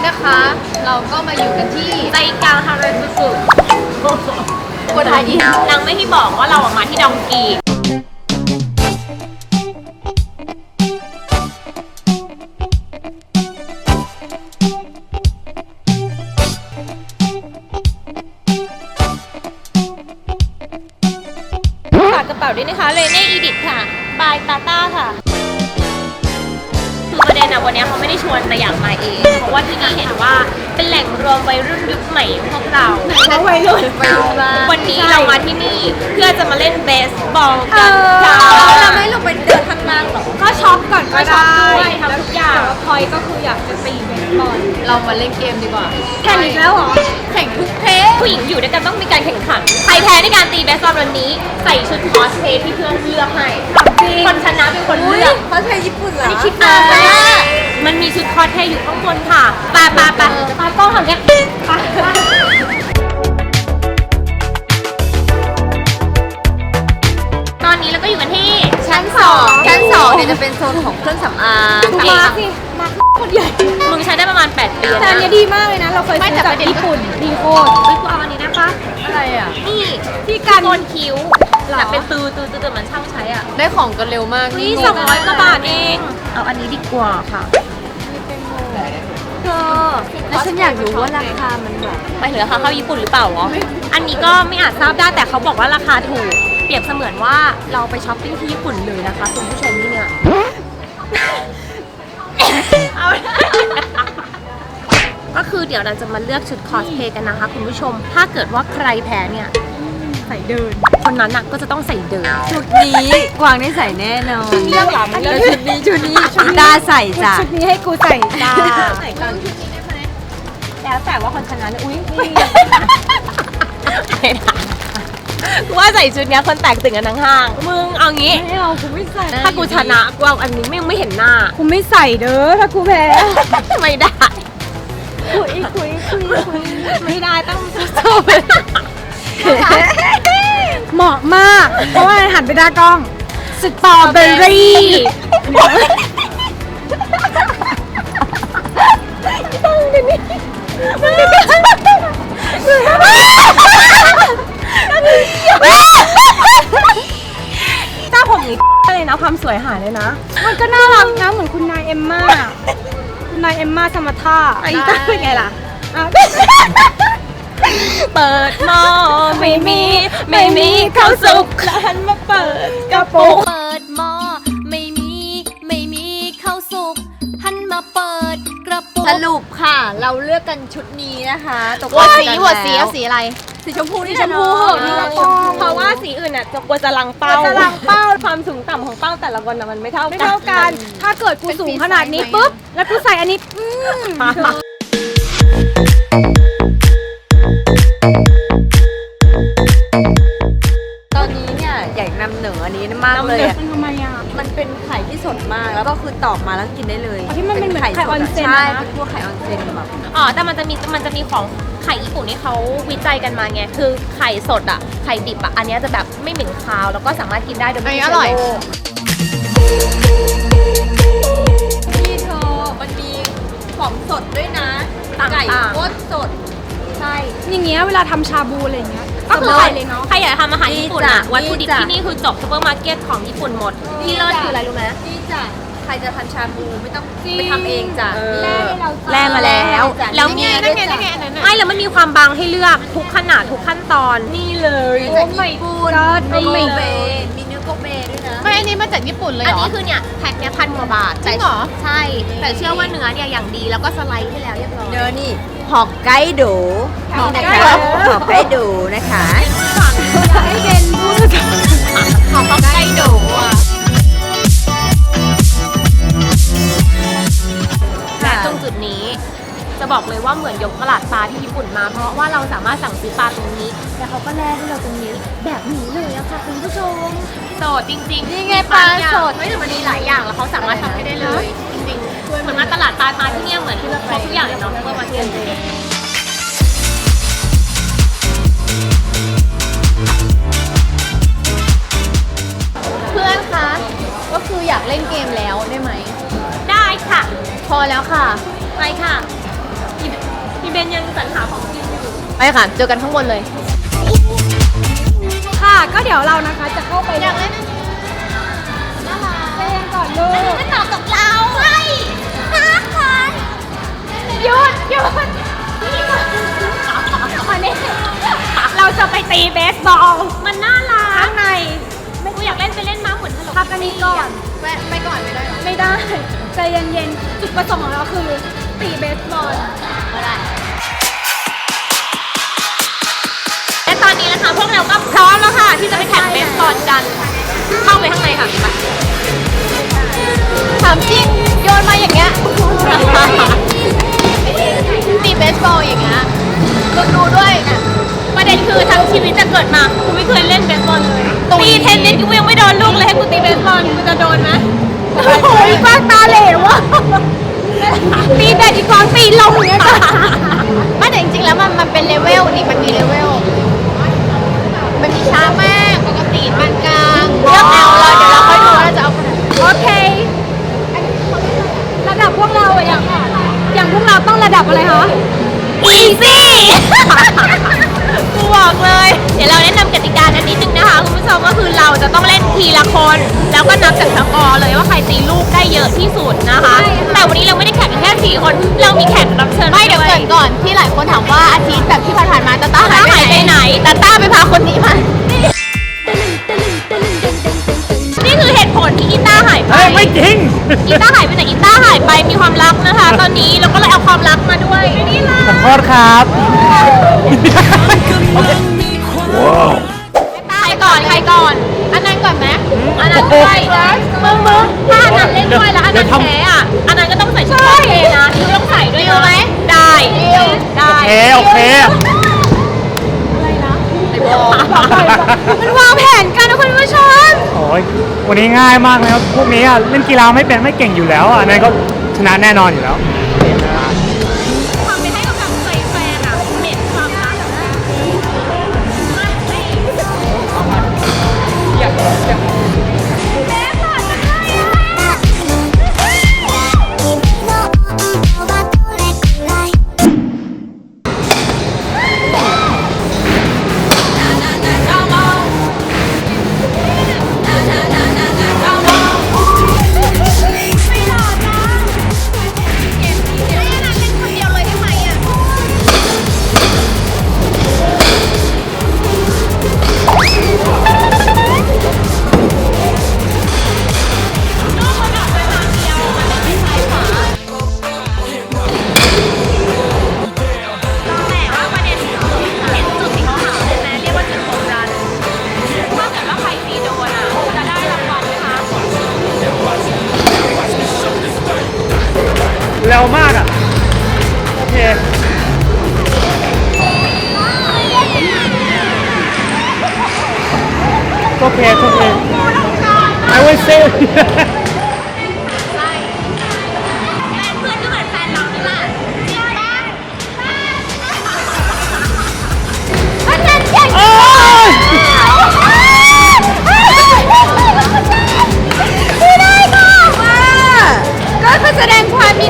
นี้นะคะ เราก็มาอยู่กันที่ใจกลางฮาราจูกุคนไทยดีนางไม่ที่บอกว่าเราออกมาที่ดองกีฝากกระเป๋าด้วยนะคะเลเน่อีดิทค่ะ บายตาต้าค่ะคือ ประเด็นอะวันนี้เขาไม่ได้ชวนแต่อยากมาเอง เพราะว่าที่นี่เห็นว่าเป็นแหล่งรวมวัยรุ่นยุคใหม่ของพวกเรา เพราะวัยรุ่นมากวันนี้เรามาที่นี่เพื่อจะมาเล่นเบสบอลเอกันอค่ะเราไม่ลงไปเดินข้างล่างหรอก็ช็อปก่อนก็ก็ช็อปได้ด้วยทำทุกอย่างแต่ว่าพลอยก็คืออยากจะตีเบสบอลเรามาเล่นเกมดีกว่า แข่งอีกแล้วเหรอ แข่งทุกเทปผู้หญิงอยู่ด้วยกันต้องมีการแข่งขัน ใครแพ้ในการตีเบสบอลวันนี้ ใส่ชุดคอสเพลย์ที่เพื่อนเลือกให้ จริงคนชนะเป็นคนอุ้ยเลือกเขาใช้ญี่ปุ่นเหรอไม่คิดมามันมีชุดคอสเพลย์อยู่ข้างบนค่ะไปไปไปไปกล้องทำเนี้ยไปต องชั้นสองเนี่ยจะเป็นโซนของเครื่องสำอางดูมาสิมาคนใหญ่มึงใช้ได้ประมาณ 8 ปีแต่แล้วอันนะเนี้ยดีมากเลยนะ เราเคยไม่ซื้อแต่จากประเด็นญี่ปุ่นดีโคตรเฮ้ยกูเอาอันนี้ได้ปะอะไรอะ นี่ที่กันโกนคิ้วหรอแบบเป็นตือตือตือตือเหมือนช่างใช้อะ ได้ของกันเร็วมากนี่สองร้อยกว่าบาทเอง เอาอันนี้ดีกว่าค่ะเธอแล้วฉันอยากรู้ว่าราคามันแบบไปเหลือค่าเข้าญี่ปุ่นหรือเปล่าวะอันนี้ก็ไม่อาจทราบได้แต่เขาบอกว่าราคาถูกเป รียบเสมือนว่าเราไปช้อปปิ้งที่ญี่ปุ่นเลยนะคะคุณผู้ชมนี่เนี่ยเอาก็คือเดี๋ยวเราจะมาเลือกชุดคอสเพลย์กันนะคะ คุณผู้ชม ถ้าเกิดว่าใครแพ้เนี่ยใส่เดิน คนนั้นน่ะก็จะต้องใส่เดิน ชุดนี้กวางได้ใส่แน่นอนเลือกหรอมันเลือกชุดนี้ชุดนี้ชุดตาใส่จ้ะชุดนี้ให้กูใส่ตาใส่กันแล้วแต่ว่าคนชนะเนี่ยอุ้ยไม่ได้ กูว่าใส่ชุดเนี้ยคนแตกตื่นกันทั้งห้าง มึงเอางี้ ไม่เอากูไม่ใส่ถ้ากูชนะกูเอาอันนี้ไม่ไม่เห็นหน้า กูไม่ใส่เด้อถ้ากูแพ้ ไม่ได้ คุยคุยคุยคุยไม่ได้ต้องสู้ไปเหมาะมาก เพราะว่าหันไปด้านกล้องสตรอเบอรี่ ถ้าผมนี้เลยนะความสวยหายเลยนะ มันก็น่ารักนะเหมือนคุณนายเอมมาคุณนายเอมมาสมัทธาไอ้ต้าเป็นไงล่ะอะเปิดหม้อไม่มี ไม่มีข้าวสุกแล้วหันมาเปิดกระปุก เปิดหม้อไม่มี ไม่มีข้าวสุกหันมาเปิดกระปุก สรุปค่ะ เราเลือกกันชุดนี้นะคะตกลวงดกันสีแล้ววดสีเอาสีอะไร สีชมพูนี่ชมพูนี่นี่ชชมมพูพูเพราะว่าสีอื่นอะจะกลัวจะลังเป้าจะลังเป้าความสูงต่ำของเป้าแต่ละคนอะมันไม่เท่ากัน ไม่เท่ากัน ถ้าเกิดกูสูงขนาดนี้ปุ๊บ แล้วกูใส่อันนี้ อืม นืออันนี้มากเลยอะมันทำไมอะ มันเป็นไข่ที่สดมากแล้วก็คือตอกมาแล้วกินได้เลยอ๋อที่มันเป็นเหมือนไข่ออนเซ็นใช่อะนะ เป็นพวกไข่ออนเซ็นแบบ อ๋อแต่มันจะมีมันจะมีของไข่ญี่ปุ่นที่เขาวิจัยกันมาไงคือไข่สดอะไข่ดิบอะอันเนี้ยจะแบบไม่เหม็นคาวแล้วก็สามารถกินได้โดยไม่มีเชื้อโรคพี่เธอมันมีของสดด้วยนะต่างๆไก่โคตรสด ใช่ อย่างเงี้ยเวลาทำชาบูอะไรอย่างเงี้ย ก็คือสใครบายเลยเนาะใครอยากทำอาหารญี่ปุ่นอะนี่จ้ะวัตถุดิบนี่จ้ะที่นี่คือจบซูเปอร์มาร์เก็ตของญี่ปุ่นหมดที่เลิศคืออะไรรู้ไหมนี่จ้ะใครจะทำชาบูไม่ต้องไปทำเองจ้ะเออแร่ให้เราแล่มาแล้วจ้ะแล้วนี่มีไงนั่นไงนั่นไงอันนั้นน่ะไม่แล้วมันมีความบางให้เลือกทุกขนาดทุกขั้นตอนนี่เลยจากญี่ปุ่นก็มีไม่โกเบมีเนื้อโกเบด้วยนะไม่อันนี้มาจากญี่ปุ่นเลยอันนี้คือเนี่ยแพ็คเนี่ยพันกว่าบาทจริงเหรอใช่ แต่เชื่อว่าเนื้อเนี่ยอย่างดีแล้วก็สไลด์ให้แล้วเรียบร้อยเนื้อนี่ หอกไกโดนี่นะคะหอกไกโดนะคะให้เป็นผู้ของฮอกไกโดอะและตรงจุดนี้ จะบอกเลยว่าเหมือนยกตลาดปลาที่ญี่ปุ่นมา เพราะว่าเราสามารถสั่งซื้อปลาตรงนี้ แล้วเขาก็แล่ให้เราตรงนี้แบบนี้เลยอะค่ะคุณผู้ชมสดจริงๆนี่ไงปลาสดไม่แต่มันมีหลายอย่างแล้วเขาสามารถทำให้ได้เลยจริงๆ เหมือนมาตลาดปลามาที่เนี่ยเหมือนครบทุกอย่างเลยเนาะเมื่อมาเที่ยวเลยเพื่อนคะก็คืออยากเล่นเกมแล้วได้ไหม ได้ค่ะ พอแล้วค่ะ ไปค่ะเบนยังสรรหาของกินอยู่ไปค่ะ เจอกันข้างบนเลย ค่ะ ก็เดี๋ยวเรานะคะจะเข้าไปอยากเล่นเพลงก่อนลูกไม่ตอบกับเราใช่พักก่อน หยุดหยุดเราจะไปตีเบสบอล มันน่ารักข้างในกูอยากเล่นไปเล่นมาหมุนถลกพักอันนี้ก่อนแวะไปก่อนไม่ได้หรอไม่ได้ใจเย็นๆ จุดประสงค์ของเราคือตีเบสบอลและตอนนี้นะคะพวกเราก็พร้อมแล้วค่ะ ที่จะไปแข่งเบสบอลกัน เข้าไปข้างในค่ะไปถามจริง กิดมากูไม่เคยเล่นเบสบอลเลยตุ๋ยตีเทนนิสกูยังไม่โดนลูกเลยให้กูตีเบสบอลกูจะโดนไหมโอ้ยกว้างตาเหลวว่ะตีแบดอีกฟองตีลงอย่างเงี้ยจ้ะไม่แต่จริงๆแล้วมันมันเป็นเลเวลนี่มันมีเลเวลมันมีช้ามากปกติปานกลางเลือกเอาเลยเดี๋ยวเราค่อยดูว่าเราจะเอาขนาดไหนโอเค ระดับพวกเราอะอย่างอย่างพวกเราต้องระดับอะไรคะอีซี่กู บอกเลย เดี๋ยวเราแนะนำกติกากันนิดนึงนะคะคุณผู้ชมก็คือเราจะต้องเล่นทีละคน แล้วก็นับจากสกอร์เลยว่าใครตีลูกได้เยอะที่สุดนะคะ แต่วันนี้เราไม่ได้แข่งกันแค่สี่คนเรามีแข่งรับเชิญไม่เดี๋ยวด้เกรินก่อนที่หลายคนถามว่าอาทิตย์แบบที่ผ่านๆมาตาต้าต้าหายหายไปไปไหไหนนแต่ต้าไปพาคนนี้มา อเหตุผลที่กีตาร์หายไปไม่จริง กีตาร์หายไปไหนกีตาร์หายไปมีความรักนะคะ ตอนนี้เราก็เลยเอาความรักมาด้วยนี่ล่ะขอโทษครับใครก่อนใครก่อน อันนั้นก่อนไหมอันนั้นด้วยมึงมึงถ้าอันนั้นเล่นด้วยแล้วอันนั้นแพ้อะอันนั้นก็ต้องใส่ชุดคอสเพลย์นะที่ต้องใส่ด้วยนะได้ได้โอเคโอเค มันวางแผนกันนะคุณผู้ชมโอ้ยวันนี้ง่ายมากเลยครับพวกนี้อะเล่นกีฬาไม่เป็นไม่เก่งอยู่แล้วอะอันนั้นก็ชนะแน่นอนอยู่แล้ว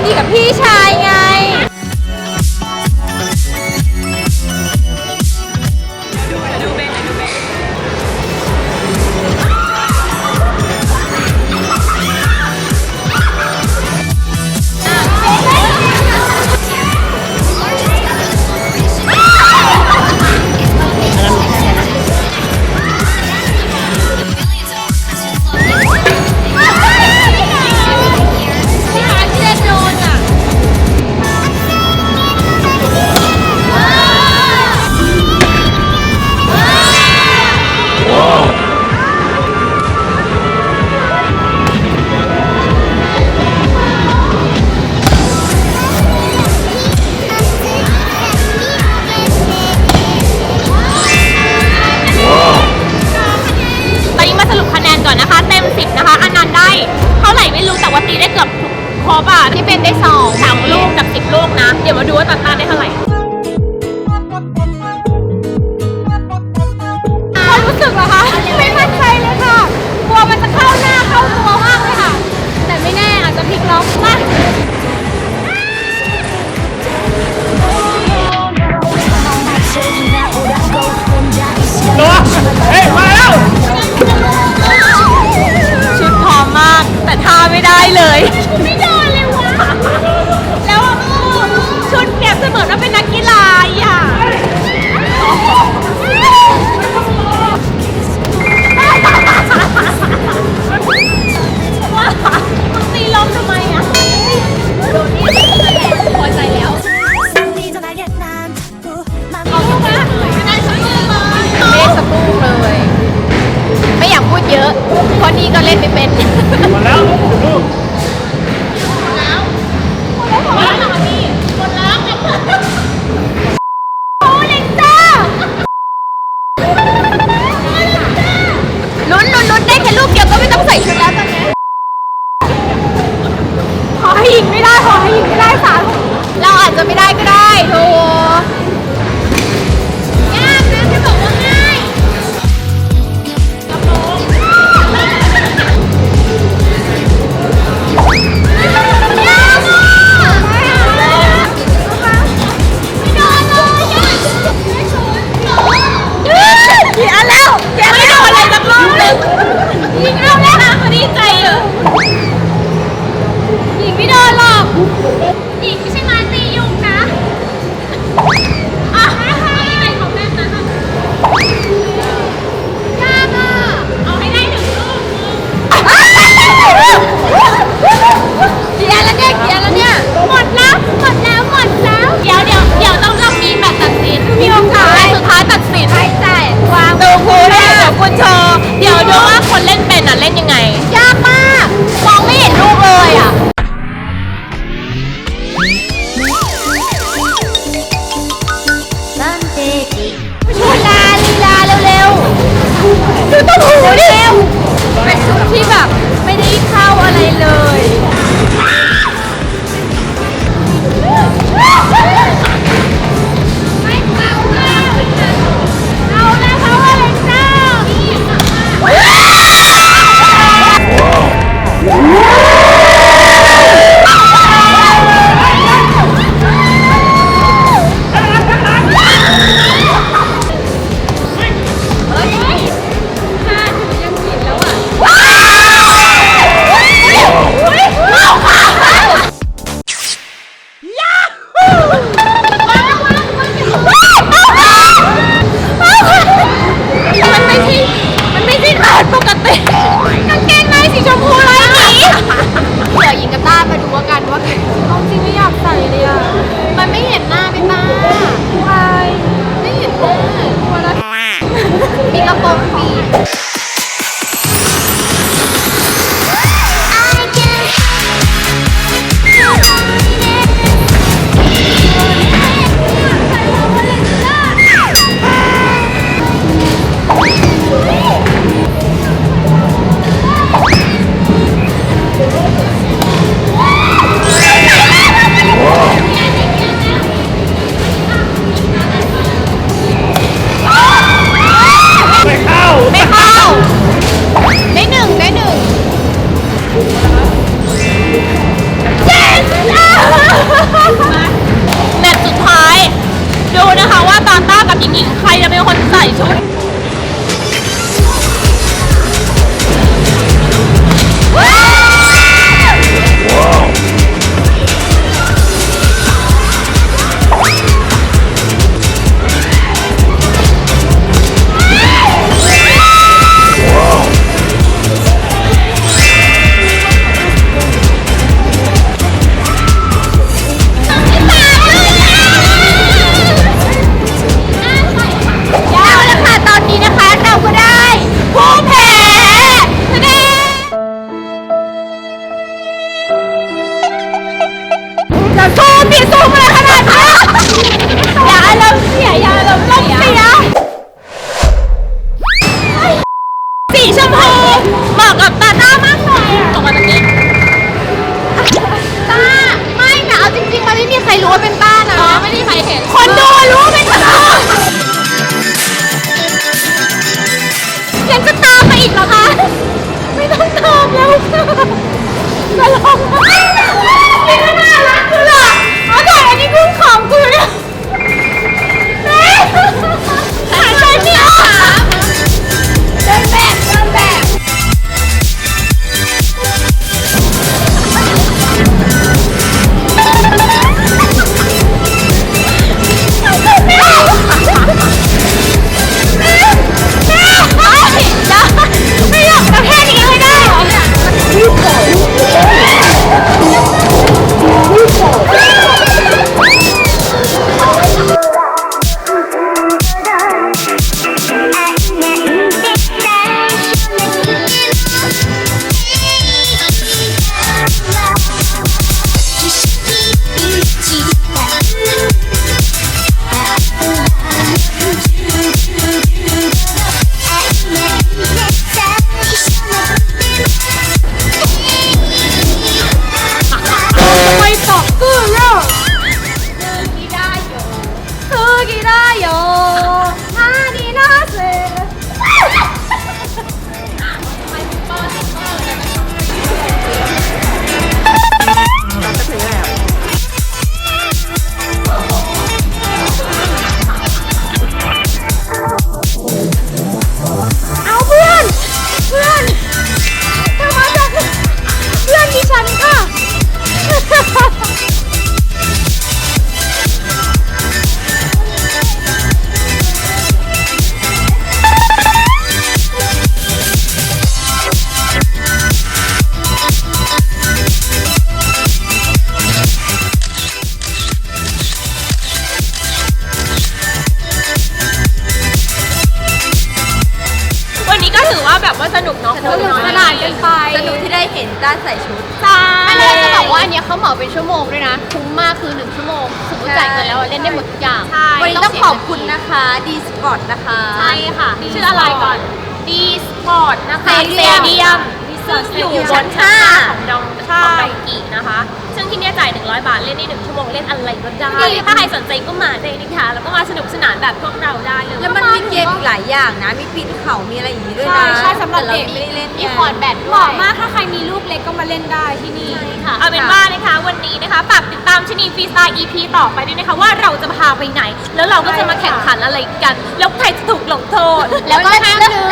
ยินดีกับพี่ชา นี้ได้เกือบครบอะที่เป็นได้สองสามลูกกับสิบลูกนะ เดี๋ยวมาดูว่าตัดตาได้เท่าไหร่ความรู้สึกเหรอคะ ไม่มั่นใจเลยค่ะ กลัวมันจะเข้าหน้าเข้าตัวมากเลยค่ะ แต่ไม่แน่อาจจะพลิกล็อก ไม่เดินเลยวะ แล้วชุดเปียบเสมือนว่าเป็นนักกีฬาอะว้ามึงตีลมทำไมอะพอใจแล้ว 순리전화 옛날부 맘 เอาลูกะไม่ได้สักลูกเลยเล่นสะพูกเลย ไม่อยากพูดเยอะเพราะนี่ก็เล่นไม่เป็น หมดแล้ว งด้วยนะ คุ้มมากคือหนึ่งชั่วโมงสมมติจ่ายเงินแล้วอะเล่นได้หมดทุกอย่างใช่วันนี้ต้องขอบคุณนะคะ D Sport นะคะ ใช่ค่ะ ชื่ออะไรก่อน D Sport นะคะ Stadium เดียมซึ่งอยู่บนชั้นห้าของดองของดองกีนะคะ ซึ่งที่เนี่ยจ่าย 100 บาทเล่นได้1ชั่วโมงเล่นอะไรก็ได้ ถ้าใครสนใจก็มาได้นะคะแล้วก็มาสนุกสนานแบบพวกเราได้เลย แล้วมันมีเกมอีกหลายอย่างนะ มีปีนเขา มีอะไรอย่างนี้ด้วยใช่นะใช่สำหรับแต่เด็กไม่ได้เล่นมีกันคอร์ดแบตเหด้วยมาะมากถ้าใครมีลูกเล็กก็มาเล่นได้ที่นี่ ค่ะเอาเป็นว่านะคะวันนี้นะคะฝากติดตามชนีฟรีสไตล์ EP ต่อไปด้วยนะคะว่าเราจะพาไปไหน แล้วเราก็จะมาแข่งขันอะไรกัน แล้วใครจะถูกลงโทษ แล้วก็ห้ามลืม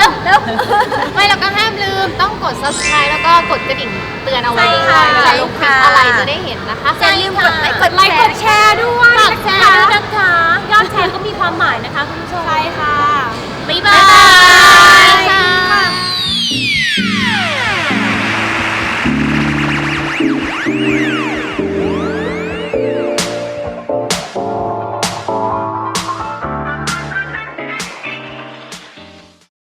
ไม่แล้วก็ห้ามลืมต้องกด subscribe แล้วก็กดกระดิ่งเตือนเอาไว้ใช่ด้วยค่ะ เวลาลงคลิปอะไรจะได้เห็นนะคะอย่าลืมกดไลค์กดแชร์ด้วยกดแชร์ด้วยนะคะยอดแชร์ก็มีความหมายนะคะคุณผู้ชมใช่ค่ะ บ๊ายบายค่ะ